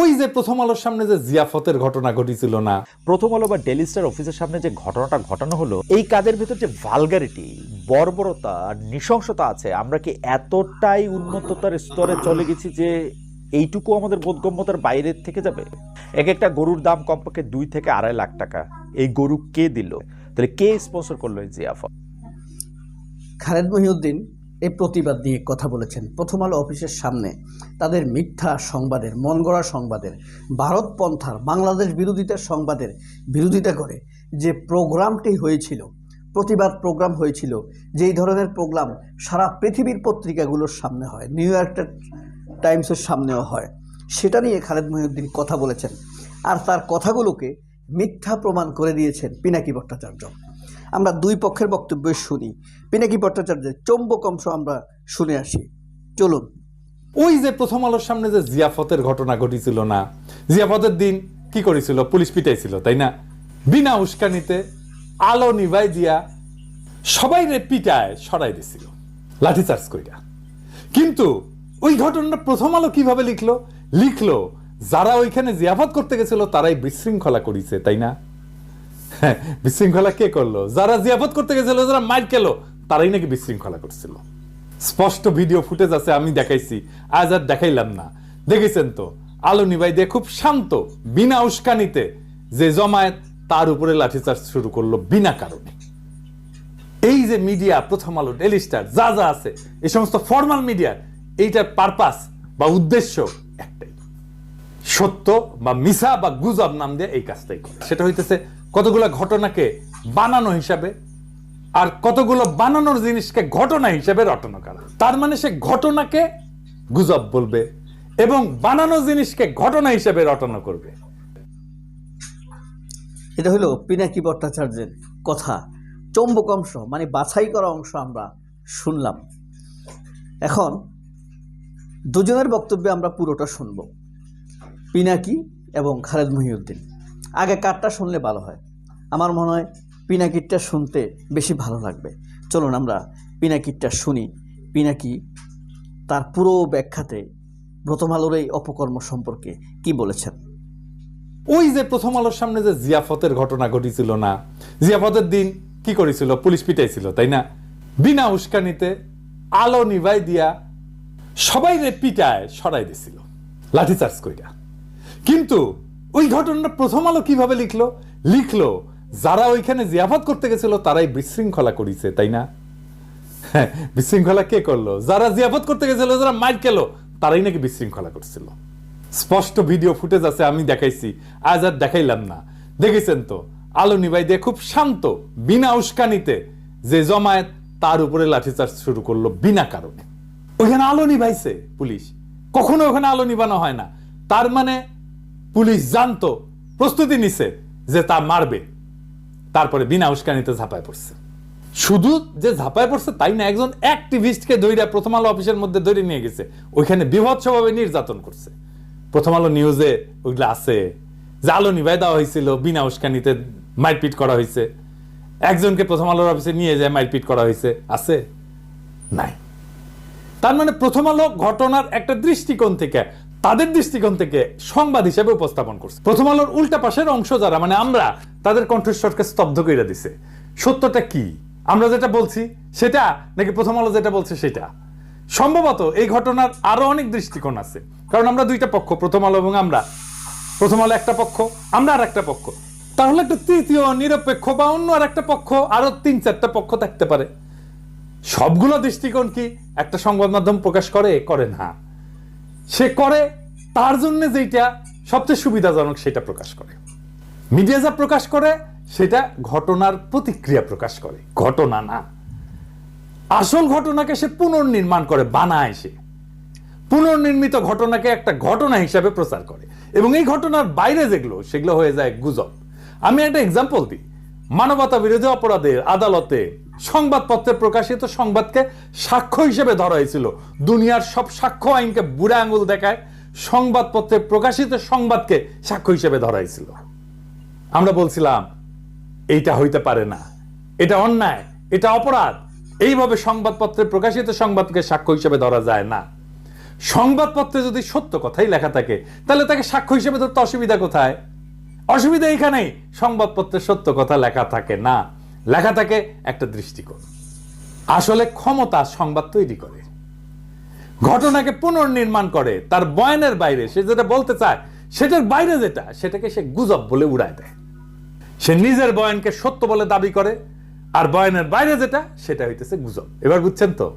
ওই যে প্রথম আলোর সামনে যে জিয়াফতের ঘটনা ঘটেছিল না। প্রথম আলো বা ডেলি স্টার অফিসের সামনে যে ঘটনাটা ঘটানো হলো এই কাজের ভেতর যে ভালগারিটি বর্বরতা আর নৃশংসতা আছে আমরা কি এতটাই উন্নততার স্তরে চলে গেছি যে এইটুকু আমাদের বোধগম্যতার বাইরের থেকে যাবে? এক একটা গরুর দাম কমপক্ষে দুই থেকে আড়াই লাখ টাকা। এই গরু কে দিল? তাহলে কে স্পন্সর করল এই জিয়াফত? খালেদ মহিউদ্দিন এই প্রতিবাদ নিয়ে কথা বলেছেন প্রথম আলো অফিসের সামনে। তাদের মিথ্যা সংবাদের মন গড়া সংবাদের, ভারত পন্থার, বাংলাদেশ বিরোধিতার সংবাদের বিরোধিতা করে যে প্রোগ্রামটি হয়েছিল, প্রতিবাদ প্রোগ্রাম হয়েছিল, যেই ধরনের প্রোগ্রাম সারা পৃথিবীর পত্রিকাগুলোর সামনে হয়, নিউ ইয়র্ক টাইমসের সামনেও হয়, সেটা নিয়ে খালেদ মহিউদ্দিন কথা বলেছেন। আর তার কথাগুলোকে মিথ্যা প্রমাণ করে দিয়েছেন পিনাকি ভট্টাচার্য। আমরা দুই পক্ষের বক্তব্য শুনি। পিনাকি ভট্টাচার্যের চৌম্বক অংশ আমরা শুনে আসি। চলুন। ওই যে প্রথম আলোর সামনে যে জিয়াফতের ঘটনা ঘটেছিল না, জিয়াফতের দিন কি করেছিল? পুলিশ পিটাইছিল, তাই না? বিনা উস্কানিতে আলো নিভাই দিয়া সবাই রে পিটায়, সরাই দিছিল, লাঠিচার্জ কইরা। কিন্তু ওই ঘটনাটা প্রথম আলো কীভাবে লিখলো? লিখলো, যারা ওইখানে জিয়াফত করতে গেছিল, তারাই বিশৃঙ্খলা করেছে, তাই না? বিশৃঙ্খলা কে করল? যারা জিয়াফত করতে গেছিল, যারা মাইর খেলো, তারাই নাকি বিশৃঙ্খলা করছিল। স্পষ্ট ভিডিও ফুটেজ আছে, আমি দেখাইছি। আজ আর দেখাইলাম না। দেখেছেন তো? আলো নিবাই দিয়ে খুব শান্ত, বিনা উস্কানিতে যে জমায়েত, তার উপরে লাঠিচার্জ শুরু করল বিনা কারণে। এই যে মিডিয়া, প্রথম আলো ডেলি স্টার, যা যা আছে, এই সমস্ত ফর্মাল মিডিয়া, এইটার পারপাস বা উদ্দেশ্য একটাই। সত্য বা মিসা বা গুজব নাম দিয়ে এই কাজটাই সেটা হইতেছে কতগুলো ঘটনাকে বানানো হিসাবে আর কতগুলো বানানোর জিনিসকে ঘটনা হিসেবে রটনা করা। তার মানে সে ঘটনাকে গুজব বলবে এবং বানানো জিনিসকে ঘটনা হিসেবে রটনা করবে। এটা হলো পিনাকি ভট্টাচার্যের কথা। চৌম্বক অংশ মানে বাছাই করা অংশ আমরা শুনলাম। এখন দুজনের বক্তব্যে আমরা পুরোটা শুনব। পিনাকি এবং খালেদ মহিউদ্দিন। আগে কারটা শুনলে ভালো হয়। আমার মনে হয় পিনাকিটটা শুনতে বেশি ভালো লাগবে। চলুন আমরা পিনাকিটটা শুনি। পিনাকি তার পুরো ব্যাখ্যাতে প্রথম আলোর এই অপকর্ম সম্পর্কে কি বলেছেন? ওই যে প্রথম আলোর সামনে যে জিয়াফতের ঘটনা ঘটেছিল না, জিয়াফতের দিন কি করেছিল? পুলিশ পিটাইছিল, তাই না? বিনা উস্কানিতে আলো নিভাই দিয়া সবাই রে পিটায়, সরাই দিছিল, লাঠিচার্জ কইরা। কিন্তু ওই ঘটনাটা প্রথম আলো কীভাবে লিখলো? লিখলো যারা ওইখানে জিয়াফত করতে গেছিল তারাই বিশৃঙ্খলা করেছে তাই না? হ্যাঁ, বিশৃঙ্খলা কে করল? যারা জিয়াফত করতে গেছিল যারা মাইর খেলো তারাই নাকি বিশৃঙ্খলা করছিল। স্পষ্ট ভিডিও ফুটেজ আছে আমি দেখাইছি। আজ আর দেখাইলাম না। দেখেছেন তো আলো নিবাই দিয়ে খুব শান্ত বিনা উস্কানিতে যে জমায়েত তার উপরে লাঠিচার্জ শুরু করল বিনা কারণে। ওইখানে আলো নিভাইছে পুলিশ। কখনো ওখানে আলো নিবানো হয় না। তার মানে পুলিশ জানতো প্রস্তুতি নিছে যে তা মারবে। তারপরে বিনা উস্কানিতে ঝাঁপায় পড়ছে। শুধু যে ঝাঁপায় পড়ছে তাই না, একজন অ্যাক্টিভিস্টকে দৈরা প্রথম আলো অফিসের মধ্যে ধরে নিয়ে গেছে। ওইখানে বিভৎসভাবে নির্যাতন করছে। প্রথম আলো নিউজে ওইগুলো আছে, যে আলো নিভাই দেওয়া হয়েছিল, বিনা উস্কানিতে মারপিট করা হয়েছে। একজনকে প্রথম আলোর অফিসে নিয়ে যায়, মারপিট করা হয়েছে। আছে? নাই। তার মানে প্রথম আলো ঘটনার একটা দৃষ্টিকোণ থেকে তাদের দৃষ্টিকোণ থেকে সংবাদ হিসেবে উপস্থাপন করছে। প্রথম আলোর উল্টা পাশের অংশ যারা মানে আমরা, তাদের কণ্ঠস্বরকে স্তব্ধ করে দিছে। সত্যটা কি? আমরা যেটা বলছি সেটা, নাকি প্রথম আলো যেটা বলছে সেটা? সম্ভবত এই ঘটনার আরও অনেক দৃষ্টিকোণ আছে। কারণ আমরা দুইটা পক্ষ, প্রথম আলো এবং আমরা। প্রথম আলো একটা পক্ষ, আমরা আর একটা পক্ষ। তাহলে একটা তৃতীয়, নিরপেক্ষ বা অন্য আর একটা পক্ষ আরও তিন চারটা পক্ষ থাকতে পারে। সবগুলো দৃষ্টিকোণ কি একটা সংবাদ মাধ্যম প্রকাশ করে? করে না। সে করে, তার জন্য যেটা সবচেয়ে সুবিধাজনক সেটা প্রকাশ করে। মিডিয়া যা প্রকাশ করে, সেটা ঘটনার প্রতিক্রিয়া প্রকাশ করে। ঘটনা না। আসল ঘটনাকে সে পুনর্নির্মাণ করে, বানায় সে। পুনর্নির্মিত ঘটনাকে একটা ঘটনা হিসাবে প্রচার করে। এবং এই ঘটনার বাইরে যেগুলো, সেগুলো হয়ে যায় গুজব। আমি একটা এক্সাম্পল দিই। মানবতা বিরোধী অপরাধের আদালতে সংবাদপত্রে প্রকাশিত সংবাদকে সাক্ষ্য হিসেবে ধরা হয়েছিল। দুনিয়ার সব সাক্ষ্য আইনকে বুড়া আঙ্গুল দেখায় সংবাদপত্রে প্রকাশিত সংবাদকে সাক্ষ্য হিসেবে ধরা হয়েছিল। আমরা বলছিলাম, এইটা হইতে পারে না। এটা অন্যায়, এটা অপরাধ। এইভাবে সংবাদপত্রে প্রকাশিত সংবাদকে সাক্ষ্য হিসেবে ধরা যায় না। সংবাদপত্রে যদি সত্য কথাই লেখা থাকে, তাহলে তাকে সাক্ষ্য হিসেবে ধরতে অসুবিধা কোথায়? অসুবিধা এইখানেই সংবাদপত্রে সত্য কথা লেখা থাকে না। লেখা থাকে একটা দৃষ্টিকোণ। আসলে ক্ষমতা সংবাদ তৈরি করে। ঘটনাকে পুনর্নির্মাণ করে, তার বয়ানের বাইরে সে যেটা বলতে চায়, সেটার বাইরে যেটা, সেটাকে সে গুজব বলে উড়ায় দেয়। সে নিজের বয়ানকে সত্য বলে দাবি করে, আর বয়ানের বাইরে যেটা, সেটা হইতেছে গুজব। এবার বুঝছেন তো?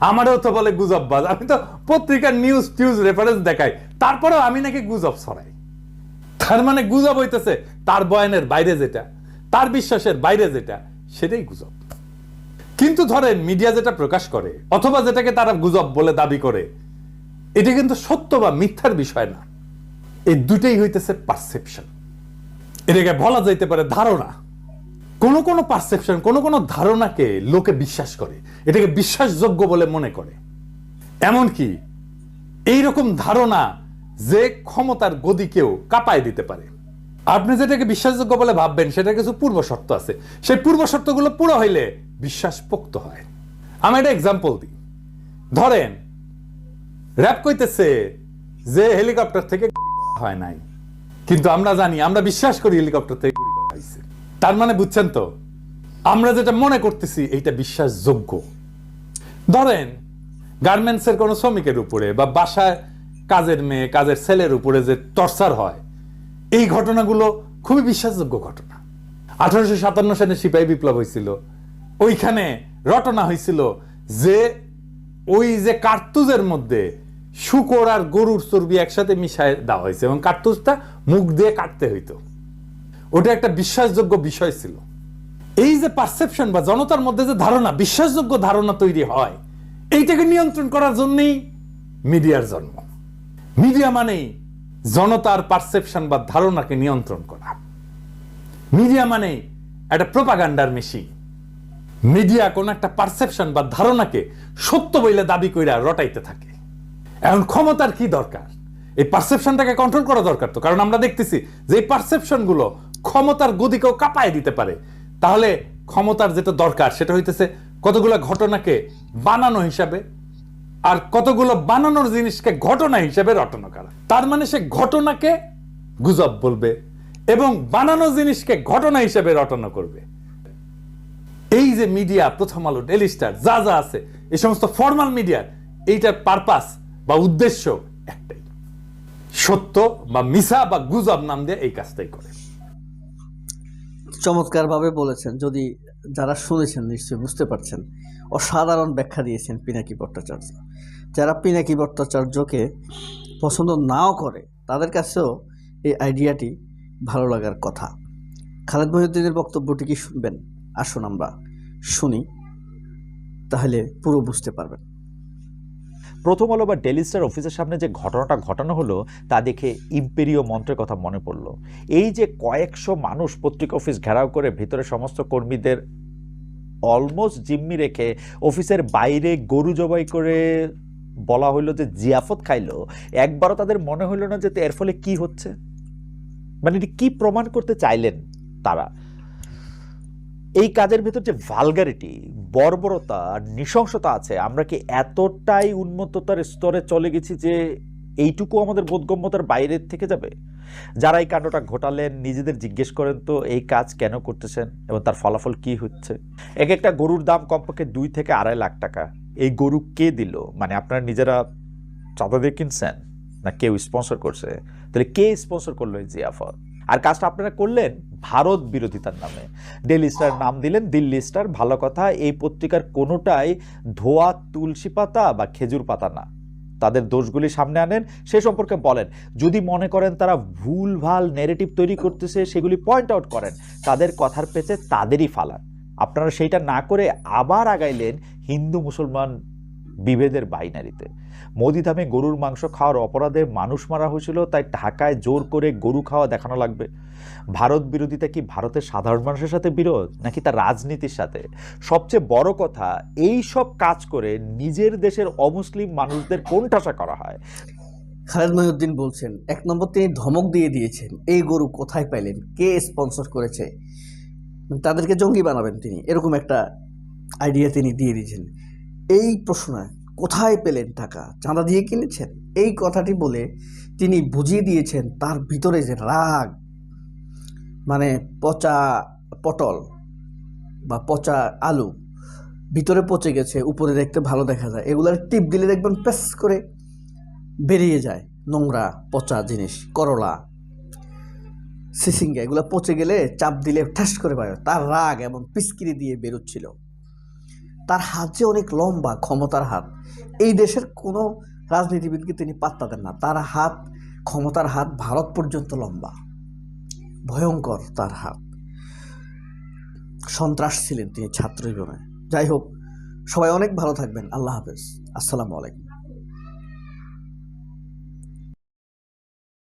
আমারও তো বলে গুজব বাজ। আমি তো পত্রিকার নিউজ টিউজ রেফারেন্স দেখাই। তারপরেও আমি নাকি গুজব ছড়াই। তার মানে গুজব হইতেছে তার বয়ানের বাইরে যেটা। তার বিশ্বাসের বাইরে যেটা, সেটাই গুজব। কিন্তু ধরেন মিডিয়া যেটা প্রকাশ করে, অথবা যেটাকে তারা গুজব বলে দাবি করে, এটা কিন্তু সত্য বা মিথ্যার বিষয় না। এই দুটেই হইতেছে পারসেপশন এটাকে বলা যাইতে পারে ধারণা। কোন কোন পারসেপশন কোন কোন ধারণাকে লোকে বিশ্বাস করে, এটাকে বিশ্বাসযোগ্য বলে মনে করে। এমনকি এইরকম ধারণা যে ক্ষমতার গদিকেও কাঁপায় দিতে পারে। আপনি যেটাকে বিশ্বাসযোগ্য বলে ভাববেন সেটা কিছু পূর্ব শর্ত আছে। সেই পূর্ব শর্তগুলো পুরো হইলে বিশ্বাস পোক্ত হয়। আমি একটা এক্সাম্পল দিই। ধরেন র্যাপ কইতেছে যে হেলিকপ্টার থেকে হয় নাই। কিন্তু আমরা জানি, আমরা বিশ্বাস করি হেলিকপ্টার থেকে হয়েছে তার মানে বুঝছেন তো, আমরা যেটা মনে করতেছি, এইটা বিশ্বাসযোগ্য। ধরেন গার্মেন্টসের কোনো শ্রমিকের উপরে বা বাসায় কাজের মেয়ে, কাজের ছেলের উপরে যে টর্চার হয় এই ঘটনাগুলো খুবই বিশ্বাসযোগ্য ঘটনা। আঠারোশো সাতান্ন সালে সিপাহী বিপ্লব হয়েছিল। ওইখানে রটনা হয়েছিল যে ওই যে কার্তুজের মধ্যে শুকর আর গরুর চর্বি একসাথে মিশায় দেওয়া হয়েছে এবং কার্তুজটা মুখ দিয়ে কাটতে হইতো। ওটা একটা বিশ্বাসযোগ্য বিষয় ছিল। এই যে পারসেপশন বা জনতার মধ্যে যে ধারণা, বিশ্বাসযোগ্য ধারণা তৈরি হয়, এইটাকে নিয়ন্ত্রণ করার জন্যই মিডিয়ার জন্ম। মিডিয়া মানেই জনতার পারসেপশন বা ধারণাকে নিয়ন্ত্রণ করা। মিডিয়া মানেই একটা প্রোপাগান্ডার মেশিন মিডিয়া কোন একটা পারসেপশন বা ধারণাকে সত্য বইলে দাবি কইরা রটাইতে থাকে। এখন ক্ষমতার কি দরকার? এই পারসেপশনটাকে কন্ট্রোল করা দরকার তো। কারণ আমরা দেখতেছি যে এই পারসেপশনগুলো ক্ষমতার গদিকেও কাঁপায় দিতে পারে। তাহলে ক্ষমতার যেটা দরকার সেটা হইতেছে কতগুলো ঘটনাকে বানানো হিসাবে আর কতগুলো বানানোর জিনিসকে ঘটনা হিসেবে রটনা করা। তার মানে সে ঘটনাকে গুজব বলবে এবং বানানো জিনিসকে ঘটনা হিসেবে রটনা করবে। এই যে মিডিয়া, প্রথম আলো ডেলি স্টার যা যা আছে, এই সমস্ত ফর্মাল মিডিয়ার এইটার পারপাস বা উদ্দেশ্য একটাই। সত্য বা মিসা বা গুজব নাম দিয়ে এই কাজটাই করে। চমৎকারভাবে বলেছেন। যদি যারা শুনেছেন নিশ্চয়ই বুঝতে পারছেন, অসাধারণ ব্যাখ্যা দিয়েছেন পিনাকি ভট্টাচার্য। যারা পিনাকি ভট্টাচার্যকে পছন্দ নাও করে, তাদের কাছেও এই আইডিয়াটি ভালো লাগার কথা। খালেদ মহিউদ্দিনের বক্তব্যটি কি শুনবেন? আসুন আমরা শুনি, তাহলে পুরো বুঝতে পারবেন। প্রথম আলো বা ডেলি স্টার অফিসের সামনে যে ঘটনাটা ঘটানো হলো, তা দেখে ইম্পেরিয় মন্ত্রের কথা মনে পড়ল। এই যে কয়েকশো মানুষ পত্রিকা অফিস ঘেরাও করে ভিতরে সমস্ত কর্মীদের অলমোস্ট জিম্মি রেখে অফিসের বাইরে গরু জবাই করে বলা হইল যে জিয়াফত খাইলো, একবারও তাদের মনে হইল না যে এর ফলে কি হচ্ছে? মানে এটি কি প্রমাণ করতে চাইলেন তারা? এই কাজের ভেতর যে ভালগারিটি বর্বরতা, নৃশংসতা আছে, আমরা কি এতটাই উন্মত্ততার স্তরে চলে গেছি যে এইটুকু আমাদের বোধগম্যতার বাইরে থেকে যাবে? যারা এই কাণ্ডটা ঘটালেন, নিজেদের জিজ্ঞেস করেন তো, এই কাজ কেন করতেছেন এবং তার ফলাফল কি হচ্ছে? এক একটা গরুর দাম কমপক্ষে দুই থেকে আড়াই লাখ টাকা। এই গরু কে দিল? মানে আপনারা নিজেরা চাঁদা দিয়ে কিনছেন? না কেউ স্পন্সর করছে? তাহলে কে স্পন্সর করল এই জিয়াফত? আর কাজটা আপনারা করলেন ভারত বিরোধিতার নামে। ডেলি স্টার নাম দিলেন, দিল্লি স্টার, ভালো কথা, এই পত্রিকার কোনোটাই ধোয়া, তুলসী পাতা বা খেজুর পাতা না। তাদের দোষগুলি সামনে আনেন, সে সম্পর্কে বলেন। যদি মনে করেন তারা ভুল, ভালো নেগেটিভ তৈরি করতেছে, সেগুলি পয়েন্ট আউট করেন, তাদের কথার পেছে তাদেরই ফালান আপনারা সেইটা না করে আবার আগাইলেন হিন্দু, মুসলমান বিভেদের বাইনারিতে। মোদিধামে গরুর মাংস খাওয়ার অপরাধে মানুষ মারা হয়েছিল, তাই ঢাকায় জোর করে গরু খাওয়া দেখানো লাগবে। ভারত বিরোধিতা কি ভারতের সাধারণ মানুষের সাথে বিরোধ, নাকি তার রাজনীতির সাথে? সবচেয়ে বড় কথা, এই সব কাজ করে নিজের দেশের অমুসলিম মানুষদের কোন কোণঠাসা করা হয়? খালেদ মহিউদ্দিন বলছেন, এক নম্বর তিনি ধমক দিয়ে দিয়েছেন, এই গরু কোথায় পাইলেন, কে স্পন্সর করেছে? তাদেরকে জঙ্গি বানাবেন তিনি, এরকম একটা আইডিয়া তিনি দিয়ে দিয়েছেন। এই প্রশ্ন কোথায় পেলেন টাকা? চাঁদা দিয়ে কিনেছেন? এই কথাটি বলে তিনি বুঝিয়ে দিয়েছেন তার ভিতরে যে রাগ মানে পচা পটল বা পচা আলু ভিতরে পচে গেছে, উপরে দেখতে ভালো দেখা যায়। এগুলার টিপ দিলে দেখবেন প্যাস করে বেরিয়ে যায় নোংরা, পচা জিনিস, করলা, সিসিঙ্গা, এগুলো পচে গেলে চাপ দিলে ঠাস করে বেরোয়। তার রাগ এবং পিচকিরি দিয়ে বেরোচ্ছিল। তার হাত যে অনেক লম্বা, ক্ষমতার হাত, এই দেশের কোনো রাজনীতিবিদকে তিনি পাত্তা দেন না। তার হাত, ক্ষমতার হাত ভারত পর্যন্ত লম্বা। ভয়ঙ্কর তার হাত। সন্ত্রাস ছিলেন তিনি ছাত্র জীবনে। যাই হোক, সবাই অনেক ভালো থাকবেন। আল্লাহ হাফেজ। আসসালামু আলাইকুম।